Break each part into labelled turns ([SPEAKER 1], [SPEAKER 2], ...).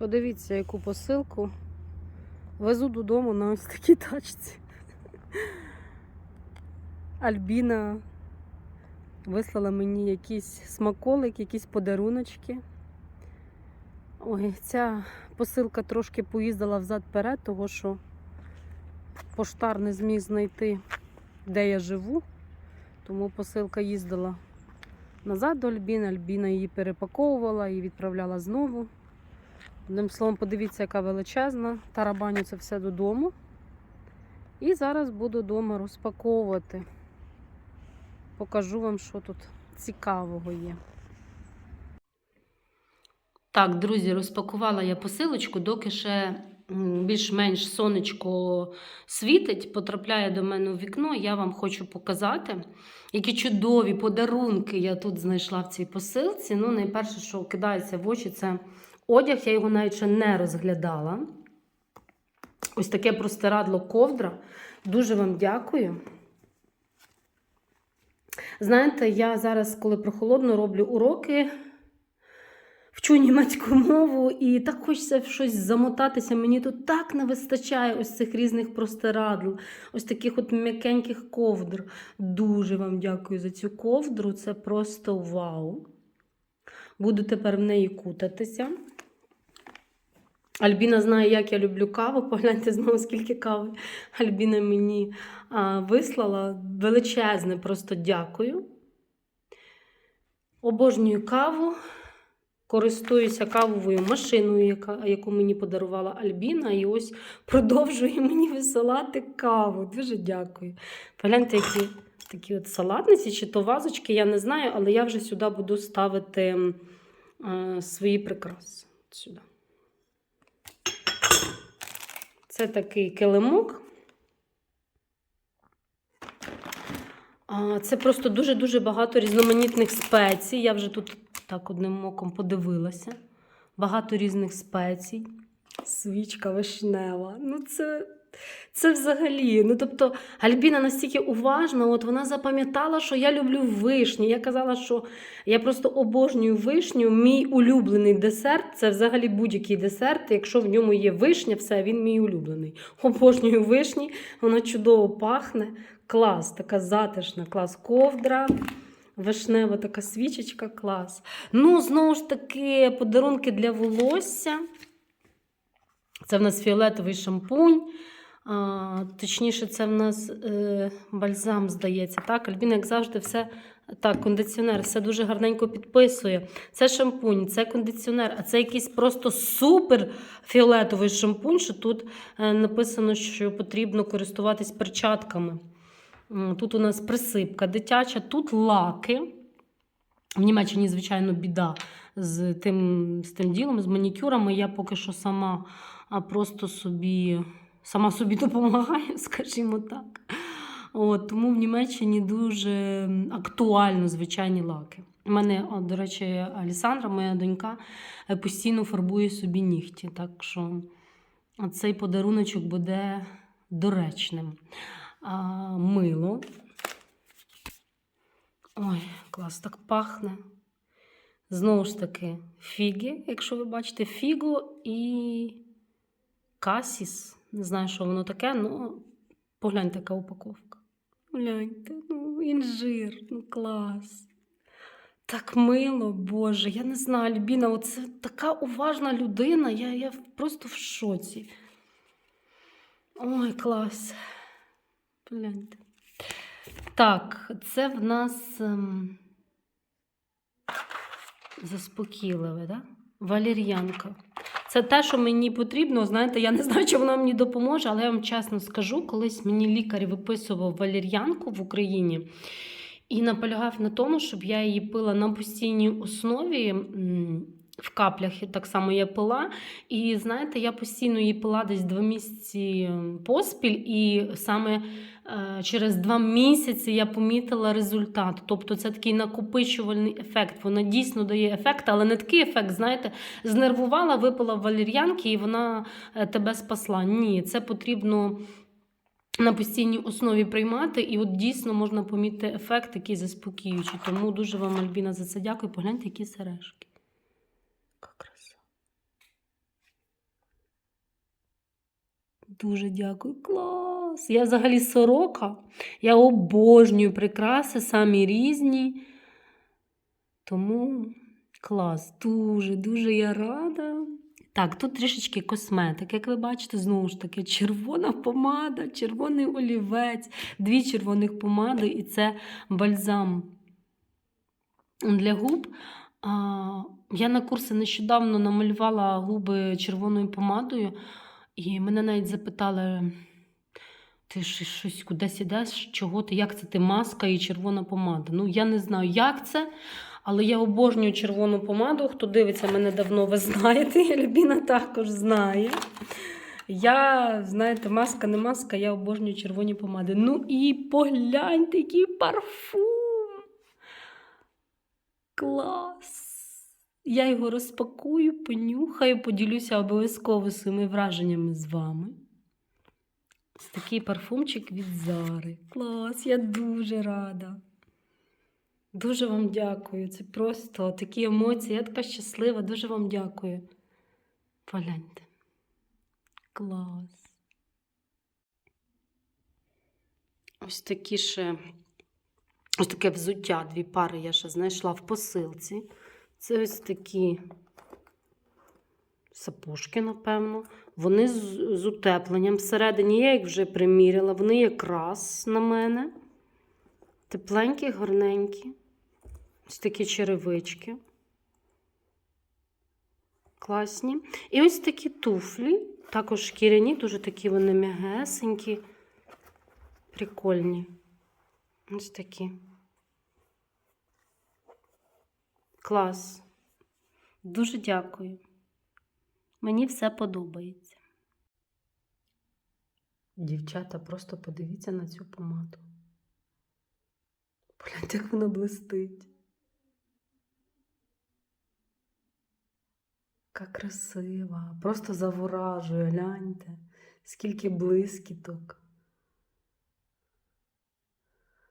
[SPEAKER 1] Подивіться, яку посилку везу додому на ось такій тачці. Альбіна вислала мені якийсь смаколик, якісь подаруночки. Ой, ця посилка трошки поїздила взад-перед, того що поштар не зміг знайти, де я живу. Тому посилка їздила назад до Альбіни. Альбіна її перепаковувала і відправляла знову. Одним словом, подивіться, яка величезна. Тарабаню це все додому. І зараз буду вдома розпаковувати. Покажу вам, що тут цікавого є. Так, друзі, розпакувала я посилочку, доки ще більш-менш сонечко світить, потрапляє до мене у вікно. Я вам хочу показати, які чудові подарунки я тут знайшла в цій посилці. Ну, найперше, що кидається в очі, це одяг. Я його навіть ще не розглядала. Ось таке простирадло ковдра. Дуже вам дякую. Знаєте, я зараз, коли прохолодно, роблю уроки, вчу німецьку мову, і так хочеться щось замотатися. Мені тут так не вистачає ось цих різних простирадл, ось таких от м'якеньких ковдр. Дуже вам дякую за цю ковдру. Це просто вау. Буду тепер в неї кутатися. Альбіна знає, як я люблю каву. Погляньте знову, скільки кави Альбіна мені а, вислала. Величезне, просто дякую. Обожнюю каву. Користуюся кавовою машиною, яка, яку мені подарувала Альбіна. І ось продовжує мені висилати каву. Дуже дякую. Погляньте, які такі от салатниці чи то вазочки, я не знаю, але я вже сюди буду ставити е, свої прикраси. Сюди. Це такий килимок. Це просто дуже-дуже багато різноманітних спецій. Я вже тут так одним оком подивилася. Багато різних спецій. Свічка вишнева. Ну, це, це взагалі. Ну, тобто, Альбіна настільки уважна, от вона запам'ятала, що я люблю вишні. Я казала, що я просто обожнюю вишню. Мій улюблений десерт це взагалі будь-який десерт. Якщо в ньому є вишня, все, він мій улюблений. Обожнюю вишні, вона чудово пахне. Клас, така затишна, клас ковдра. Вишнева така свічечка, клас. Ну, знову ж таки, подарунки для волосся. Це в нас фіолетовий шампунь. А, точніше, це в нас е, бальзам, здається. Так, Альбіна, як завжди, все так, кондиціонер, все дуже гарненько підписує. Це шампунь, це кондиціонер, а це якийсь просто супер фіолетовий шампунь, що тут е, написано, що потрібно користуватись перчатками. Тут у нас присипка дитяча, тут лаки. В Німеччині, звичайно, біда з тим, з тим ділом, з манікюрами. Я поки що сама просто собі, сама собі допомагаю, скажімо так. От, тому в Німеччині дуже актуально звичайні лаки. У мене, до речі, Алісандра, моя донька, е, постійно фарбує собі нігті. Так що цей подаруночок буде доречним. А, мило. Ой, клас, так пахне. Знову ж таки, фіги, якщо ви бачите, фіго і касіс. Не знаю, що воно таке, ну погляньте, яка упаковка. Гляньте, ну, інжир, ну клас. Так мило, Боже, я не знаю, Альбіна, оце така уважна людина, я, я просто в шоці. Ой, клас. Гляньте. Так, це в нас ем, заспокійливе, да? Валір'янка. Це те, що мені потрібно. Знаєте, я не знаю, чи вона мені допоможе, але я вам чесно скажу, колись мені лікар виписував валір'янку в Україні і наполягав на тому, щоб я її пила на постійній основі. В каплях так само я пила. І знаєте, я постійно її пила десь два місяці поспіль, і саме через два місяці я помітила результат. Тобто це такий накопичувальний ефект. Вона дійсно дає ефект, але не такий ефект, знаєте, знервувала, випила валір'янки, і вона е, тебе спасла. Ні, це потрібно. На постійній основі приймати, і от дійсно можна помітити ефект, який заспокіюючий. Тому дуже вам, Альбіна, за це дякую. Погляньте, які сережки. Яка краса. Дуже дякую. Клас! Я взагалі сорока. Я обожнюю прикраси, самі різні. Тому клас, дуже, дуже я рада. Так, тут трішечки косметики, як ви бачите, знову ж таки, червона помада, червоний олівець, дві червоних помади, і це бальзам для губ. Я на курси нещодавно намалювала губи червоною помадою, і мене навіть запитали: ти ж щось кудись ідеш, чого ти, як це ти маска і червона помада? Ну, я не знаю, як це. Але я обожнюю червону помаду. Хто дивиться мене давно, ви знаєте, і Альбіна також знає. Я, знаєте, маска не маска, я обожнюю червоні помади. Ну і погляньте, який парфум. Клас! Я його розпакую, понюхаю, поділюся обов'язково своїми враженнями з вами. Ось такий парфумчик від Зари. Клас, я дуже рада. Дуже вам дякую. Це просто такі емоції. Я така щаслива. Дуже вам дякую. Погляньте. Клас. Ось такі ще ось таке взуття. Дві пари я ще знайшла в посилці. Це ось такі сапожки, напевно. Вони з, утепленням всередині. Я їх вже приміряла. Вони якраз на мене. Тепленькі, гарненькі. Ось такі черевички. Класні. І ось такі туфлі. Також шкіряні, дуже такі вони м'ягесенькі, прикольні. Ось такі. Клас. Дуже дякую. Мені все подобається. Дівчата, просто подивіться на цю помаду. Погляньте, як вона блистить. Яка красива, просто заворажує, гляньте, скільки блискіток.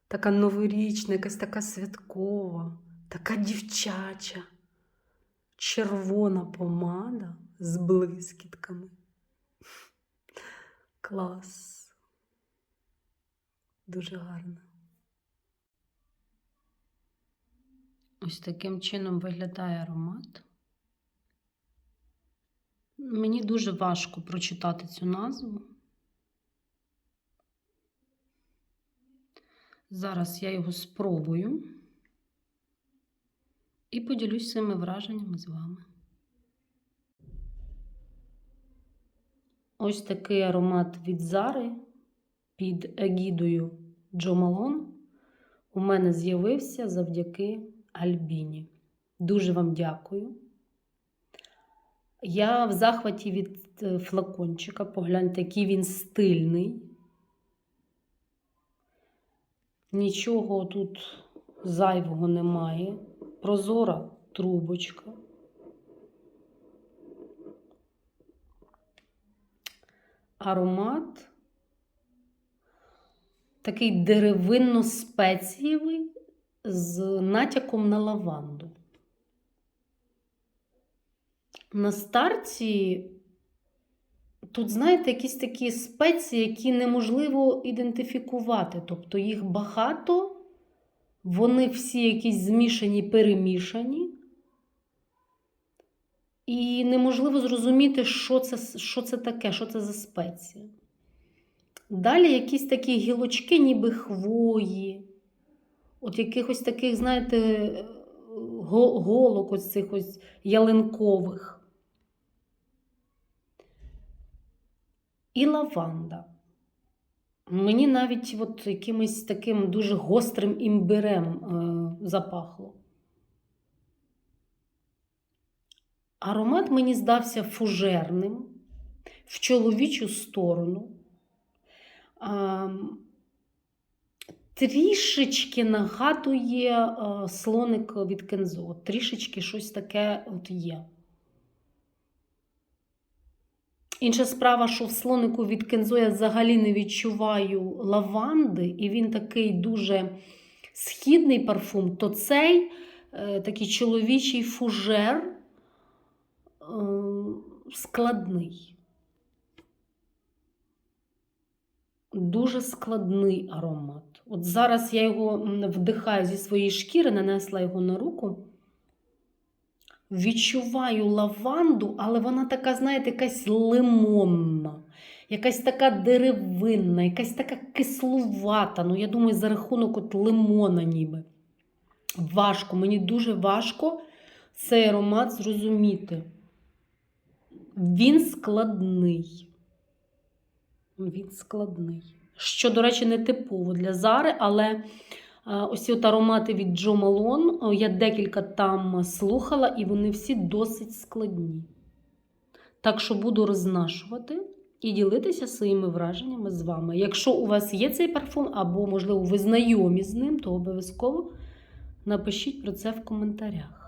[SPEAKER 1] Така новорічна, якась така святкова, така дівчача, червона помада з блискітками. Клас. Дуже гарно. Ось таким чином виглядає аромат. Мені дуже важко прочитати цю назву. Зараз я його спробую і поділюсь своїми враженнями з вами. Ось такий аромат від Зари під егідою Джо Малон у мене з'явився завдяки Альбіні. Дуже вам дякую. Я в захваті від е, флакончика. Погляньте, який він стильний. Нічого тут зайвого немає. Прозора трубочка. Аромат такий деревинно-спецієвий з натяком на лаванду. На старті тут, знаєте, якісь такі спеції, які неможливо ідентифікувати. Тобто їх багато, вони всі якісь змішані, перемішані. І неможливо зрозуміти, що це, що це таке, що це за спеція. Далі якісь такі гілочки, ніби хвої, от якихось таких, знаєте, голок ось цих ось ялинкових. І лаванда. Мені навіть от якимось таким дуже гострим імбирем е, запахло. Аромат мені здався фужерним в чоловічу сторону. А, трішечки нагадує а, слоник від Кензо. Трішечки щось таке от є. Інша справа, що в слонику від Кензо я взагалі не відчуваю лаванди, і він такий дуже східний парфум, то цей е, такий чоловічий фужер е, складний. дуже складний аромат. От зараз я його вдихаю зі своєї шкіри, нанесла його на руку. Відчуваю лаванду, але вона така, знаєте, якась лимонна, якась така деревинна, якась така кислувата. Ну, я думаю, за рахунок от лимона ніби. Важко, мені дуже важко цей аромат зрозуміти. Він складний. Він складний. Що, до речі, не типово для Зари, але е, ось от аромати від Джо Малон, я декілька там слухала, і вони всі досить складні. Так що буду рознашувати і ділитися своїми враженнями з вами. Якщо у вас є цей парфум, або, можливо, ви знайомі з ним, то обов'язково напишіть про це в коментарях.